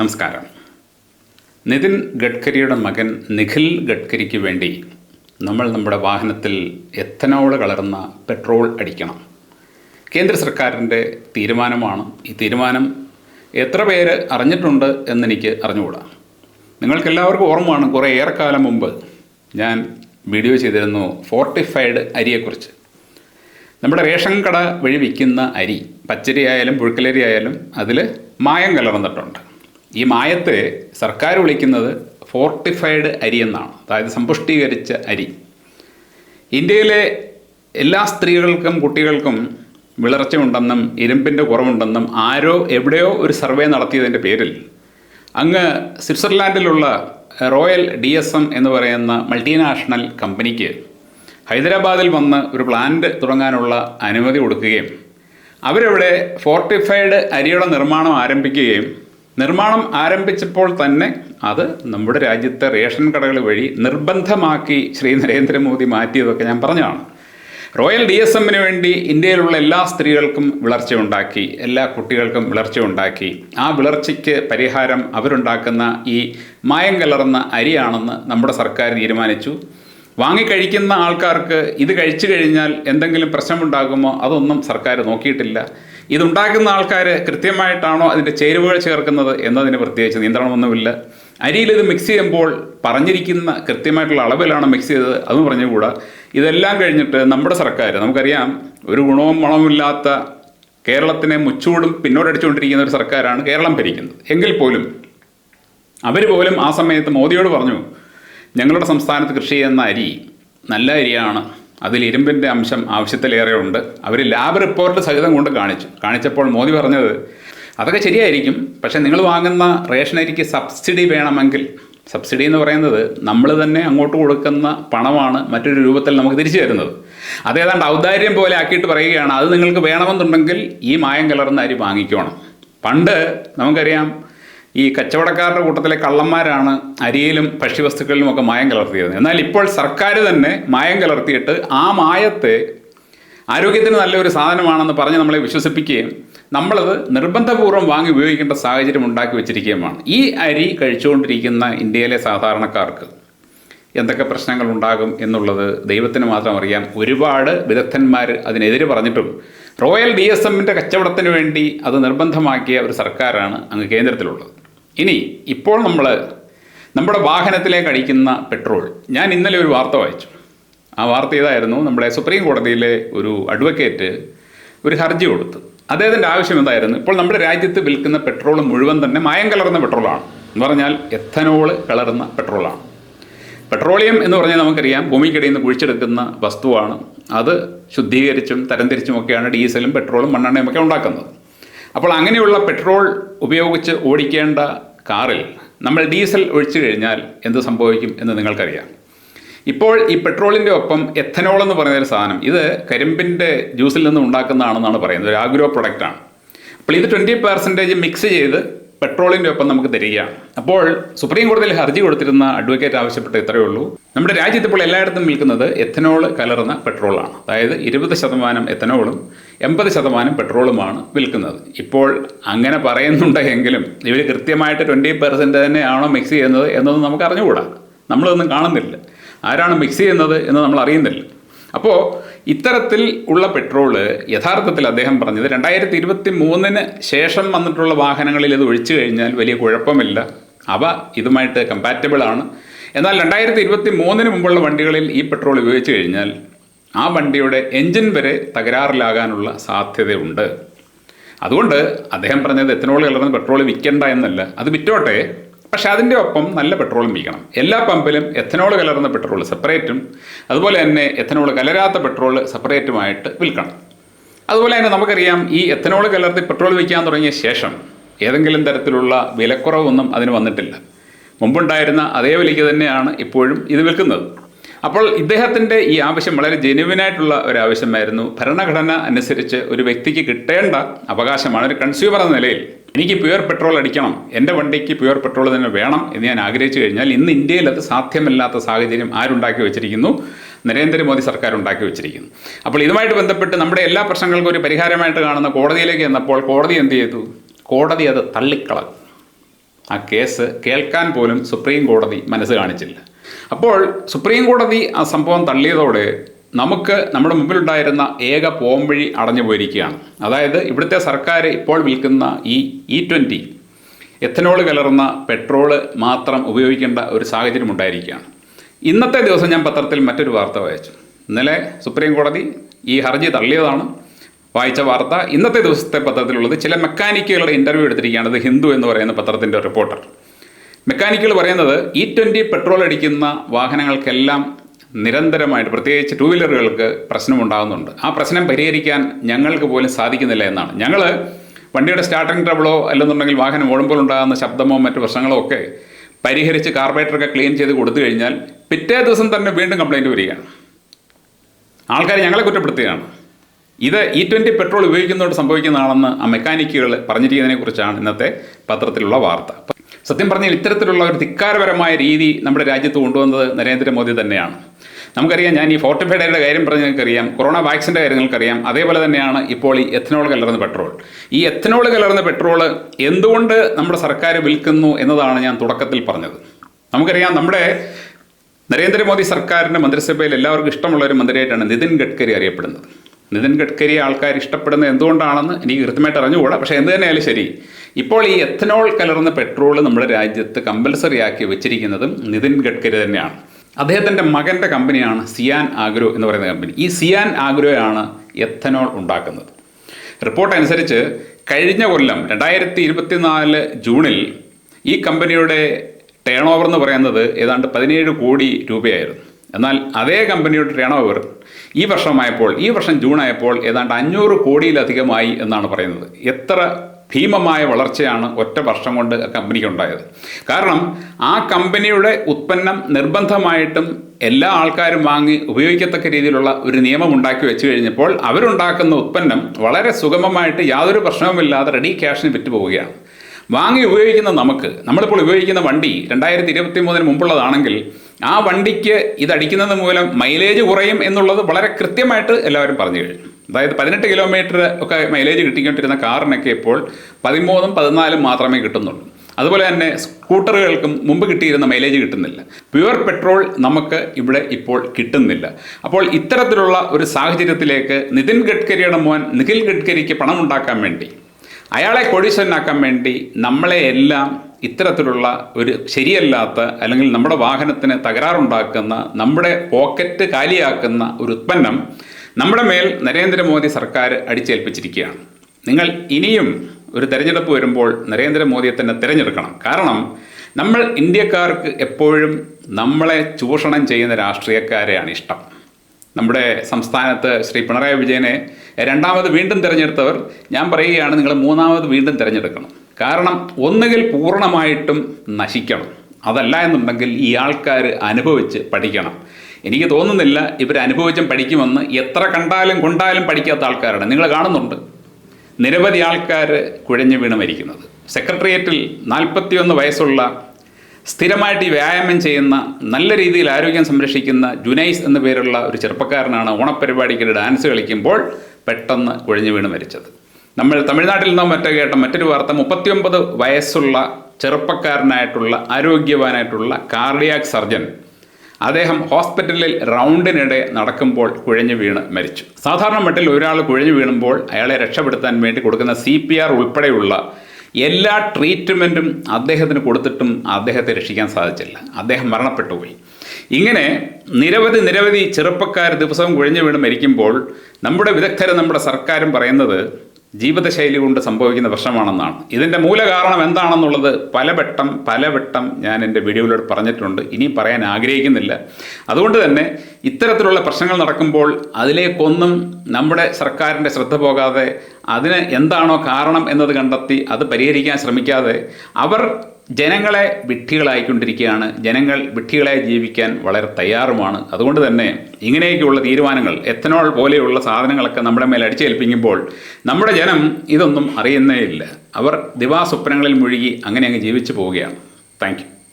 നമസ്കാരം. നിതിൻ ഗഡ്കരിയുടെ മകൻ നിഖിൽ ഗഡ്കരിക്ക് വേണ്ടി നമ്മൾ നമ്മുടെ വാഹനത്തിൽ എത്തനോൾ കലർന്ന പെട്രോൾ അടിക്കണം. കേന്ദ്ര സർക്കാരിന്റെ തീരുമാനമാണ്. ഈ തീരുമാനം എത്ര പേര് അറിഞ്ഞിട്ടുണ്ട് എന്നെനിക്ക് അറിഞ്ഞുകൂടാ. നിങ്ങൾക്കെല്ലാവർക്കും ഓർമ്മയാണ് കുറേ ഏറെക്കാലം മുമ്പ് ഞാൻ വീഡിയോ ചെയ്തിരുന്നു ഫോർട്ടിഫൈഡ് അരിയെക്കുറിച്ച്. നമ്മുടെ റേഷൻ കട വഴി വിൽക്കുന്ന അരി പച്ചരി ആയാലും പുഴുക്കലരി ആയാലും അതിൽ മായം കലർന്നിട്ടുണ്ട്. ഈ മായത്തെ സർക്കാർ വിളിക്കുന്നത് ഫോർട്ടിഫൈഡ് അരി എന്നാണ്. അതായത് സമ്പുഷ്ടീകരിച്ച അരി. ഇന്ത്യയിലെ എല്ലാ സ്ത്രീകൾക്കും കുട്ടികൾക്കും വിളർച്ചയുണ്ടെന്നും ഇരുമ്പിന്റെ കുറവുണ്ടെന്നും ആരോ എവിടെയോ ഒരു സർവേ നടത്തിയതിന്റെ പേരിൽ അങ്ങ് സ്വിറ്റ്സർലാൻഡിലുള്ള റോയൽ ഡി എസ് എം എന്ന് പറയുന്ന മൾട്ടിനാഷണൽ കമ്പനിക്ക് ഹൈദരാബാദിൽ വന്ന് ഒരു പ്ലാന്റ് തുടങ്ങാനുള്ള അനുമതി കൊടുക്കുകയും അവരവിടെ ഫോർട്ടിഫൈഡ് അരിയുടെ നിർമ്മാണം ആരംഭിക്കുകയും നിർമ്മാണം ആരംഭിച്ചപ്പോൾ തന്നെ അത് നമ്മുടെ രാജ്യത്തെ റേഷൻ കടകൾ വഴി നിർബന്ധമാക്കി ശ്രീ നരേന്ദ്രമോദി മാറ്റിയതൊക്കെ ഞാൻ പറഞ്ഞതാണ്. റോയൽ ഡി എസ് എമ്മിന് വേണ്ടി ഇന്ത്യയിലുള്ള എല്ലാ സ്ത്രീകൾക്കും വിളർച്ച ഉണ്ടാക്കി എല്ലാ കുട്ടികൾക്കും വിളർച്ച ഉണ്ടാക്കി. ആ വിളർച്ചയ്ക്ക് പരിഹാരം അവരുണ്ടാക്കുന്ന ഈ മായം കലർന്ന അരിയാണെന്ന് നമ്മുടെ സർക്കാർ തീരുമാനിച്ചു. വാങ്ങിക്കഴിക്കുന്ന ആൾക്കാർക്ക് ഇത് കഴിച്ചു കഴിഞ്ഞാൽ എന്തെങ്കിലും പ്രശ്നമുണ്ടാകുമോ അതൊന്നും സർക്കാർ നോക്കിയിട്ടില്ല. ഇതുണ്ടാക്കുന്ന ആൾക്കാർ കൃത്യമായിട്ടാണോ അതിന്റെ ചേരുവകൾ ചേർക്കുന്നത് എന്നതിന് പ്രത്യേകിച്ച് നിയന്ത്രണമൊന്നുമില്ല. അരിയിൽ ഇത് മിക്സ് ചെയ്യുമ്പോൾ പറഞ്ഞിരിക്കുന്ന കൃത്യമായിട്ടുള്ള അളവിലാണ് മിക്സ് ചെയ്തത്. അതും പറഞ്ഞുകൂടാ. ഇതെല്ലാം കഴിഞ്ഞിട്ട് നമ്മുടെ സർക്കാർ നമുക്കറിയാം ഒരു ഗുണവും മണവുമില്ലാത്ത കേരളത്തിനെ മുച്ചൂടും പിന്നോട്ടടിച്ചുകൊണ്ടിരിക്കുന്ന ഒരു സർക്കാരാണ് കേരളം ഭരിക്കുന്നത്. എങ്കിൽ പോലും അവർ പോലും ആ സമയത്ത് മോദിയോട് പറഞ്ഞു ഞങ്ങളുടെ സംസ്ഥാനത്ത് കൃഷി ചെയ്യുന്ന അരി നല്ല അരിയാണ്. അതിൽ ഇരുമ്പിന്റെ അംശം ആവശ്യത്തിലേറെ ഉണ്ട് അവർ ലാബ് റിപ്പോർട്ട് സഹിതം കൊണ്ട് കാണിച്ചു. കാണിച്ചപ്പോൾ മോദി പറഞ്ഞത് അതൊക്കെ ശരിയായിരിക്കും പക്ഷേ നിങ്ങൾ വാങ്ങുന്ന റേഷൻ അരിക്ക് സബ്സിഡി വേണമെങ്കിൽ സബ്സിഡി എന്ന് പറയുന്നത് നമ്മൾ തന്നെ അങ്ങോട്ട് കൊടുക്കുന്ന പണമാണ് മറ്റൊരു രൂപത്തിൽ നമുക്ക് തിരിച്ചു തരുന്നത്. അതേതാണ്ട് ഔദാര്യം പോലെ ആക്കിയിട്ട് പറയുകയാണ് അത് നിങ്ങൾക്ക് വേണമെന്നുണ്ടെങ്കിൽ ഈ മായം കലർന്ന അരി വാങ്ങിക്കണം. പണ്ട് നമുക്കറിയാം ഈ കച്ചവടക്കാരുടെ കൂട്ടത്തിലെ കള്ളന്മാരാണ് അരിയിലും ഭക്ഷ്യവസ്തുക്കളിലും ഒക്കെ മായം കലർത്തിയത്. എന്നാൽ ഇപ്പോൾ സർക്കാർ തന്നെ മായം കലർത്തിയിട്ട് ആ മായത്തെ ആരോഗ്യത്തിന് നല്ലൊരു സാധനമാണെന്ന് പറഞ്ഞ് നമ്മളെ വിശ്വസിപ്പിക്കുകയും നമ്മളത് നിർബന്ധപൂർവം വാങ്ങി ഉപയോഗിക്കേണ്ട സാഹചര്യം ഉണ്ടാക്കി വെച്ചിരിക്കുകയുമാണ്. ഈ അരി കഴിച്ചുകൊണ്ടിരിക്കുന്ന ഇന്ത്യയിലെ സാധാരണക്കാർക്ക് എന്തൊക്കെ പ്രശ്നങ്ങൾ ഉണ്ടാകും എന്നുള്ളത് ദൈവത്തിന് മാത്രം അറിയാം ഒരുപാട് വിദഗ്ധന്മാർ അതിനെതിരെ പറഞ്ഞിട്ടും റോയൽ ഡി എസ് എമ്മിന്റെ കച്ചവടത്തിന് വേണ്ടി അത് നിർബന്ധമാക്കിയ ഒരു സർക്കാരാണ് അങ്ങ് കേന്ദ്രത്തിലുള്ളത്. ഇനി ഇപ്പോൾ നമ്മൾ നമ്മുടെ വാഹനത്തിലേക്ക് അടിക്കുന്ന പെട്രോൾ. ഞാൻ ഇന്നലെ ഒരു വാർത്ത വായിച്ചു. ആ വാർത്ത ഇതായിരുന്നു നമ്മുടെ സുപ്രീം കോടതിയിലെ ഒരു അഡ്വക്കേറ്റ് ഒരു ഹർജി കൊടുത്തു. അദ്ദേഹത്തിന്റെ ആവശ്യം എന്തായിരുന്നു? ഇപ്പോൾ നമ്മുടെ രാജ്യത്ത് വിൽക്കുന്ന പെട്രോൾ മുഴുവൻ തന്നെ മായം കലർന്ന പെട്രോളാണ്. എന്ന് പറഞ്ഞാൽ എഥനോൾ കലർന്ന പെട്രോളാണ്. പെട്രോളിയം എന്ന് പറഞ്ഞാൽ നമുക്കറിയാം ഭൂമിക്കടിയിൽ നിന്ന് കുഴിച്ചെടുക്കുന്ന വസ്തുവാണ്. അത് ശുദ്ധീകരിച്ചും തരംതിരിച്ചുമൊക്കെയാണ് ഡീസലും പെട്രോളും മണ്ണെണ്ണയും ഒക്കെ ഉണ്ടാക്കുന്നത്. അപ്പോൾ അങ്ങനെയുള്ള പെട്രോൾ ഉപയോഗിച്ച് ഓടിക്കേണ്ട കാറിൽ നമ്മൾ ഡീസൽ ഒഴിച്ചു കഴിഞ്ഞാൽ എന്ത് സംഭവിക്കും എന്ന് നിങ്ങൾക്കറിയാം. ഇപ്പോൾ ഈ പെട്രോളിന്റെ ഒപ്പം എഥനോൾ എന്ന് പറയുന്നൊരു സാധനം ഇത് കരിമ്പിന്റെ ജ്യൂസിൽ നിന്ന് ഉണ്ടാക്കുന്നതാണെന്നാണ് പറയുന്നത്. ഒരു ആഗ്രോ പ്രൊഡക്റ്റാണ് അപ്പോൾ ഇത് ട്വന്റി പെർസെന്റേജ് മിക്സ് ചെയ്ത് പെട്രോളിന്റെ ഒപ്പം നമുക്ക് തരികയാണ് അപ്പോൾ സുപ്രീം കോടതിയിൽ ഹർജി കൊടുത്തിരുന്ന അഡ്വക്കേറ്റ് ആവശ്യപ്പെട്ട് ഇത്രയേ ഉള്ളൂ. നമ്മുടെ രാജ്യത്ത് ഇപ്പോൾ എല്ലായിടത്തും വിൽക്കുന്നത് എഥനോൾ കലർന്ന പെട്രോളാണ്. അതായത് ഇരുപത് ശതമാനം എഥനോളും എൺപത് ശതമാനം പെട്രോളുമാണ് വിൽക്കുന്നത്. ഇപ്പോൾ അങ്ങനെ പറയുന്നുണ്ടെങ്കിലും ഇവർ കൃത്യമായിട്ട് ട്വന്റി പെർസെന്റ് തന്നെയാണോ മിക്സ് ചെയ്യുന്നത് എന്നൊന്നും നമുക്ക് അറിഞ്ഞുകൂടാ നമ്മളതൊന്നും കാണുന്നില്ല. ആരാണ് മിക്സ് ചെയ്യുന്നത് എന്ന് നമ്മൾ അറിയുന്നില്ല അപ്പോൾ ഇത്തരത്തിൽ ഉള്ള പെട്രോൾ യഥാർത്ഥത്തിൽ അദ്ദേഹം പറഞ്ഞത് രണ്ടായിരത്തി ഇരുപത്തി മൂന്നിന് ശേഷം വന്നിട്ടുള്ള വാഹനങ്ങളിൽ ഇത് ഒഴിച്ചു കഴിഞ്ഞാൽ വലിയ കുഴപ്പമില്ല. അവ ഇതുമായിട്ട് കമ്പാറ്റബിൾ ആണ്. എന്നാൽ രണ്ടായിരത്തി ഇരുപത്തി മൂന്നിന് മുമ്പുള്ള വണ്ടികളിൽ ഈ പെട്രോൾ ഉപയോഗിച്ചു കഴിഞ്ഞാൽ ആ വണ്ടിയുടെ എൻജിൻ വരെ തകരാറിലാകാനുള്ള സാധ്യതയുണ്ട്. അതുകൊണ്ട് അദ്ദേഹം പറഞ്ഞത് എത്തനോൾ കലർന്ന പെട്രോൾ വിൽക്കണ്ട എന്നല്ല. അത് വിറ്റോട്ടെ. പക്ഷെ അതിന്റെ ഒപ്പം നല്ല പെട്രോളും വിൽക്കണം എല്ലാ പമ്പിലും എഥനോൾ കലർന്ന പെട്രോൾ സെപ്പറേറ്റും അതുപോലെ തന്നെ എഥനോൾ കലരാത്ത പെട്രോൾ സെപ്പറേറ്റുമായിട്ട് വിൽക്കണം. അതുപോലെ തന്നെ നമുക്കറിയാം ഈ എഥനോൾ കലർത്തി പെട്രോൾ വിൽക്കാൻ തുടങ്ങിയ ശേഷം ഏതെങ്കിലും തരത്തിലുള്ള വിലക്കുറവൊന്നും അതിന് വന്നിട്ടില്ല. മുമ്പുണ്ടായിരുന്ന അതേ വിലയ്ക്ക് തന്നെയാണ് ഇപ്പോഴും ഇത് വിൽക്കുന്നത്. അപ്പോൾ ഇദ്ദേഹത്തിന്റെ ഈ ആവശ്യം വളരെ ജെനുവിനായിട്ടുള്ള ഒരു ആവശ്യമായിരുന്നു ഭരണഘടന അനുസരിച്ച് ഒരു വ്യക്തിക്ക് കിട്ടേണ്ട അവകാശമാണ് ഒരു കൺസ്യൂമർ എന്ന നിലയിൽ. എനിക്ക് പ്യുവർ പെട്രോൾ അടിക്കണം. എന്റെ വണ്ടിക്ക് പ്യുവർ പെട്രോൾ തന്നെ വേണം എന്ന് ഞാൻ ആഗ്രഹിച്ചു കഴിഞ്ഞാൽ ഇന്ന് ഇന്ത്യയിൽ അത് സാധ്യമല്ലാത്ത സാഹചര്യം ആരുണ്ടാക്കി വെച്ചിരിക്കുന്നു? നരേന്ദ്രമോദി സർക്കാർ ഉണ്ടാക്കി വെച്ചിരിക്കുന്നു. അപ്പോൾ ഇതുമായിട്ട് ബന്ധപ്പെട്ട് നമ്മുടെ എല്ലാ പ്രശ്നങ്ങൾക്കും ഒരു പരിഹാരമായിട്ട് കാണുന്ന കോടതിയിലേക്ക് ചെന്നപ്പോൾ കോടതി എന്ത് ചെയ്തു? കോടതി അത് തള്ളിക്കളഞ്ഞു. ആ കേസ് കേൾക്കാൻ പോലും സുപ്രീം കോടതി മനസ്സ് കാണിച്ചില്ല. അപ്പോൾ സുപ്രീം കോടതി ആ സംഭവം തള്ളിയതോടെ നമുക്ക് നമ്മുടെ മുമ്പിലുണ്ടായിരുന്ന ഏക പോംവഴി അടഞ്ഞു പോയിരിക്കുകയാണ്. അതായത് ഇവിടുത്തെ സർക്കാർ ഇപ്പോൾ വിൽക്കുന്ന ഈ ഇ ട്വന്റി എഥനോൾ കലർന്ന പെട്രോൾ മാത്രം ഉപയോഗിക്കേണ്ട ഒരു സാഹചര്യം ഉണ്ടായിരിക്കുകയാണ്. ഇന്നത്തെ ദിവസം ഞാൻ പത്രത്തിൽ മറ്റൊരു വാർത്ത വായിച്ചു. ഇന്നലെ സുപ്രീം കോടതി ഈ ഹർജി തള്ളിയതാണ്. വായിച്ച വാർത്ത ഇന്നത്തെ ദിവസത്തെ പത്രത്തിലുള്ളത് ചില മെക്കാനിക്കുകളുടെ ഇന്റർവ്യൂ എടുത്തിരിക്കുകയാണ്. ഇത് ഹിന്ദു എന്ന് പറയുന്ന പത്രത്തിന്റെ റിപ്പോർട്ടർ മെക്കാനിക്കുകൾ പറയുന്നത് ഇ ട്വന്റി പെട്രോൾ അടിക്കുന്ന വാഹനങ്ങൾക്കെല്ലാം നിരന്തരമായിട്ട് പ്രത്യേകിച്ച് ടൂ വീലറുകൾക്ക് പ്രശ്നമുണ്ടാകുന്നുണ്ട്. ആ പ്രശ്നം പരിഹരിക്കാൻ ഞങ്ങൾക്ക് പോലും സാധിക്കുന്നില്ല എന്നാണ്. ഞങ്ങൾ വണ്ടിയുടെ സ്റ്റാർട്ടിംഗ് ട്രബിളോ അല്ലെന്നുണ്ടെങ്കിൽ വാഹനം ഓടുമ്പോൾ ഉണ്ടാകുന്ന ശബ്ദമോ മറ്റു പ്രശ്നങ്ങളോ ഒക്കെ പരിഹരിച്ച് കാർബറേറ്ററൊക്കെ ക്ലീൻ ചെയ്ത് കൊടുത്തു കഴിഞ്ഞാൽ പിറ്റേ ദിവസം തന്നെ വീണ്ടും കംപ്ലൈന്റ് വരികയാണ്. ആൾക്കാർ ഞങ്ങളെ കുറ്റപ്പെടുത്തുകയാണ്. ഇത് ഇ ട്വന്റി പെട്രോൾ ഉപയോഗിക്കുന്നതുകൊണ്ട് സംഭവിക്കുന്നതാണെന്ന് ആ മെക്കാനിക്കുകൾ പറഞ്ഞിരിക്കുന്നതിനെക്കുറിച്ചാണ് ഇന്നത്തെ പത്രത്തിലുള്ള വാർത്ത. സത്യം പറഞ്ഞാൽ ഇത്തരത്തിലുള്ള ഒരു ധിക്കാരപരമായ രീതി നമ്മുടെ രാജ്യത്ത് കൊണ്ടുവന്നത് നരേന്ദ്രമോദി തന്നെയാണ്. നമുക്കറിയാം ഞാൻ ഈ ഫോർട്ടിഫൈഡയുടെ കാര്യം പറഞ്ഞ് നിങ്ങൾക്കറിയാം കൊറോണ വാക്സിന്റെ കാര്യം നിങ്ങൾക്കറിയാം. അതേപോലെ തന്നെയാണ് ഇപ്പോൾ ഈ എഥനോൾ കലർന്ന പെട്രോൾ. ഈ എഥനോൾ കലർന്ന പെട്രോൾ എന്തുകൊണ്ട് നമ്മുടെ സർക്കാർ വിൽക്കുന്നു എന്നതാണ് ഞാൻ തുടക്കത്തിൽ പറഞ്ഞത്. നമുക്കറിയാം നമ്മുടെ നരേന്ദ്രമോദി സർക്കാരിന്റെ മന്ത്രിസഭയിൽ എല്ലാവർക്കും ഇഷ്ടമുള്ള ഒരു മന്ത്രിയായിട്ടാണ് നിതിൻ ഗഡ്കരി അറിയപ്പെടുന്നത്. നിതിൻ ഗഡ്കരി ആൾക്കാർ ഇഷ്ടപ്പെടുന്നത് എന്തുകൊണ്ടാണെന്ന് എനിക്ക് കൃത്യമായിട്ട് അറിഞ്ഞുകൂടാ പക്ഷേ എന്ത് തന്നെയായാലും ശരി. ഇപ്പോൾ ഈ എഥനോൾ കലർന്ന പെട്രോൾ നമ്മുടെ രാജ്യത്ത് കമ്പൽസറി ആക്കി വെച്ചിരിക്കുന്നതും നിതിൻ ഗഡ്കരി തന്നെയാണ്. അദ്ദേഹത്തിന്റെ മകന്റെ കമ്പനിയാണ് സിയാൻ ആഗ്രോ എന്ന് പറയുന്ന കമ്പനി. ഈ സിയാൻ ആഗ്രോയാണ് എഥനോൾ ഉണ്ടാക്കുന്നത്. റിപ്പോർട്ട് അനുസരിച്ച് കഴിഞ്ഞ കൊല്ലം രണ്ടായിരത്തി ഇരുപത്തിനാല് ജൂണിൽ ഈ കമ്പനിയുടെ ടേൺ ഓവർ എന്ന് പറയുന്നത് ഏതാണ്ട് പതിനേഴ് കോടി രൂപയായിരുന്നു. എന്നാൽ അതേ കമ്പനിയുടെ ടേൺ ഓവർ ഈ വർഷമായപ്പോൾ ഈ വർഷം ജൂൺ ആയപ്പോൾ ഏതാണ്ട് അഞ്ഞൂറ് കോടിയിലധികമായി എന്നാണ് പറയുന്നത്. എത്ര ഭീമമായ വളർച്ചയാണ് ഒറ്റ വർഷം കൊണ്ട് കമ്പനിക്ക് ഉണ്ടായത് കാരണം ആ കമ്പനിയുടെ ഉത്പന്നം നിർബന്ധമായിട്ടും എല്ലാ ആൾക്കാരും വാങ്ങി ഉപയോഗിക്കത്തക്ക രീതിയിലുള്ള ഒരു നിയമം ഉണ്ടാക്കി വെച്ച് കഴിഞ്ഞപ്പോൾ അവരുണ്ടാക്കുന്ന ഉത്പന്നം വളരെ സുഗമമായിട്ട് യാതൊരു പ്രശ്നവുമില്ലാതെ റെഡി ക്യാഷിന് വിറ്റ് പോവുകയാണ് വാങ്ങി ഉപയോഗിക്കുന്ന നമുക്ക് നമ്മളിപ്പോൾ ഉപയോഗിക്കുന്ന വണ്ടി രണ്ടായിരത്തി ഇരുപത്തി മൂന്നിന് മുമ്പുള്ളതാണെങ്കിൽ ആ വണ്ടിക്ക് ഇതടിക്കുന്നത് മൂലം മൈലേജ് കുറയും എന്നുള്ളത് വളരെ കൃത്യമായിട്ട് എല്ലാവരും പറഞ്ഞു കഴിഞ്ഞു. അതായത് പതിനെട്ട് കിലോമീറ്റർ ഒക്കെ മൈലേജ് കിട്ടിക്കൊണ്ടിരുന്ന കാറിനൊക്കെ ഇപ്പോൾ പതിമൂന്നും പതിനാലും മാത്രമേ കിട്ടുന്നുള്ളൂ. അതുപോലെ തന്നെ സ്കൂട്ടറുകൾക്കും മുമ്പ് കിട്ടിയിരുന്ന മൈലേജ് കിട്ടുന്നില്ല. പ്യുവർ പെട്രോൾ നമുക്ക് ഇവിടെ ഇപ്പോൾ കിട്ടുന്നില്ല. അപ്പോൾ ഇത്തരത്തിലുള്ള ഒരു സാഹചര്യത്തിലേക്ക് നിതിൻ ഗഡ്കരിയുടെ മോൻ നിഖിൽ ഗഡ്കരിക്ക് പണം ഉണ്ടാക്കാൻ വേണ്ടി അയാളെ കൊടീശ്വരനാക്കാൻ വേണ്ടി നമ്മളെ എല്ലാം ഇത്തരത്തിലുള്ള ഒരു ശരിയല്ലാത്ത അല്ലെങ്കിൽ നമ്മുടെ വാഹനത്തിന് തകരാറുണ്ടാക്കുന്ന നമ്മുടെ പോക്കറ്റ് കാലിയാക്കുന്ന ഒരു ഉത്പന്നം നമ്മുടെ മേൽ നരേന്ദ്രമോദി സർക്കാർ അടിച്ചേൽപ്പിച്ചിരിക്കുകയാണ്. നിങ്ങൾ ഇനിയും ഒരു തെരഞ്ഞെടുപ്പ് വരുമ്പോൾ നരേന്ദ്രമോദിയെ തന്നെ തിരഞ്ഞെടുക്കണം. കാരണം നമ്മൾ ഇന്ത്യക്കാർക്ക് എപ്പോഴും നമ്മളെ ചൂഷണം ചെയ്യുന്ന രാഷ്ട്രീയക്കാരെയാണ് ഇഷ്ടം. നമ്മുടെ സംസ്ഥാനത്ത് ശ്രീ പിണറായി വിജയനെ രണ്ടാമത് വീണ്ടും തിരഞ്ഞെടുത്തവർ ഞാൻ പറയുകയാണ് നിങ്ങൾ മൂന്നാമത് വീണ്ടും തിരഞ്ഞെടുക്കണം. കാരണം ഒന്നുകിൽ പൂർണമായിട്ടും നശിക്കണം. അതല്ല എന്നുണ്ടെങ്കിൽ ഈ ആൾക്കാർ അനുഭവിച്ച് പഠിക്കണം. എനിക്ക് തോന്നുന്നില്ല ഇവർ അനുഭവിച്ചും പഠിക്കുമെന്ന് എത്ര കണ്ടാലും കൊണ്ടാലും പഠിക്കാത്ത ആൾക്കാരാണ്. നിങ്ങൾ കാണുന്നുണ്ട്. നിരവധി ആൾക്കാർ കുഴഞ്ഞു വീണ് മരിക്കുന്നത്. സെക്രട്ടേറിയറ്റിൽ നാൽപ്പത്തിയൊന്ന് വയസ്സുള്ള സ്ഥിരമായിട്ട് ഈ വ്യായാമം ചെയ്യുന്ന നല്ല രീതിയിൽ ആരോഗ്യം സംരക്ഷിക്കുന്ന ജുനൈസ് എന്ന പേരുള്ള ഒരു ചെറുപ്പക്കാരനാണ് ഓണപ്പരിപാടിക്ക് ഡാൻസ് കളിക്കുമ്പോൾ പെട്ടെന്ന് കുഴഞ്ഞു വീണ് മരിച്ചത്. നമ്മൾ തമിഴ്നാട്ടിൽ നിന്നോ മറ്റോ കേട്ട മറ്റൊരു വാർത്ത മുപ്പത്തിയൊമ്പത് വയസ്സുള്ള ചെറുപ്പക്കാരനായിട്ടുള്ള ആരോഗ്യവാനായിട്ടുള്ള കാർഡിയാക് സർജൻ അദ്ദേഹം ഹോസ്പിറ്റലിൽ റൗണ്ടിനിടെ നടക്കുമ്പോൾ കുഴഞ്ഞു വീണ് മരിച്ചു. സാധാരണ മട്ടിൽ ഒരാൾ കുഴഞ്ഞു വീണുമ്പോൾ അയാളെ രക്ഷപ്പെടുത്താൻ വേണ്ടി കൊടുക്കുന്ന സി പി ആർ ഉൾപ്പെടെയുള്ള എല്ലാ ട്രീറ്റ്മെന്റും അദ്ദേഹത്തിന് കൊടുത്തിട്ടും അദ്ദേഹത്തെ രക്ഷിക്കാൻ സാധിച്ചില്ല. അദ്ദേഹം മരണപ്പെട്ടു പോയി ഇങ്ങനെ നിരവധി നിരവധി ചെറുപ്പക്കാർ ദിവസവും കുഴഞ്ഞു വീണ് മരിക്കുമ്പോൾ നമ്മുടെ വിദഗ്ധരും നമ്മുടെ സർക്കാരും പറയുന്നത് ജീവിതശൈലി കൊണ്ട് സംഭവിക്കുന്ന പ്രശ്നമാണെന്നാണ്. ഇതിന്റെ മൂലകാരണം എന്താണെന്നുള്ളത് പലവട്ടം പലവട്ടം ഞാൻ എന്റെ വീഡിയോയിലൂടെ പറഞ്ഞിട്ടുണ്ട്. ഇനിയും പറയാൻ ആഗ്രഹിക്കുന്നില്ല. അതുകൊണ്ട് തന്നെ ഇത്തരത്തിലുള്ള പ്രശ്നങ്ങൾ നടക്കുമ്പോൾ അതിലേക്കൊന്നും നമ്മുടെ സർക്കാരിന്റെ ശ്രദ്ധ പോകാതെ അതിന് എന്താണോ കാരണം എന്നത് കണ്ടെത്തി അത് പരിഹരിക്കാൻ ശ്രമിക്കാതെ അവർ ജനങ്ങളെ വിഡ്ഢികളായിക്കൊണ്ടിരിക്കുകയാണ്. ജനങ്ങൾ വിഡ്ഢികളായി ജീവിക്കാൻ വളരെ തയ്യാറുമാണ്. അതുകൊണ്ട് തന്നെ ഇങ്ങനെയൊക്കെയുള്ള തീരുമാനങ്ങൾ എത്തനോൾ പോലെയുള്ള സാധനങ്ങളൊക്കെ നമ്മുടെ മേൽ അടിച്ചേൽപ്പിക്കുമ്പോൾ നമ്മുടെ ജനം ഇതൊന്നും അറിയുന്നേ ഇല്ല. അവർ ദിവാസ്വപ്നങ്ങളിൽ മുഴുകി അങ്ങനെ അങ്ങ് ജീവിച്ചു പോവുകയാണ്. താങ്ക്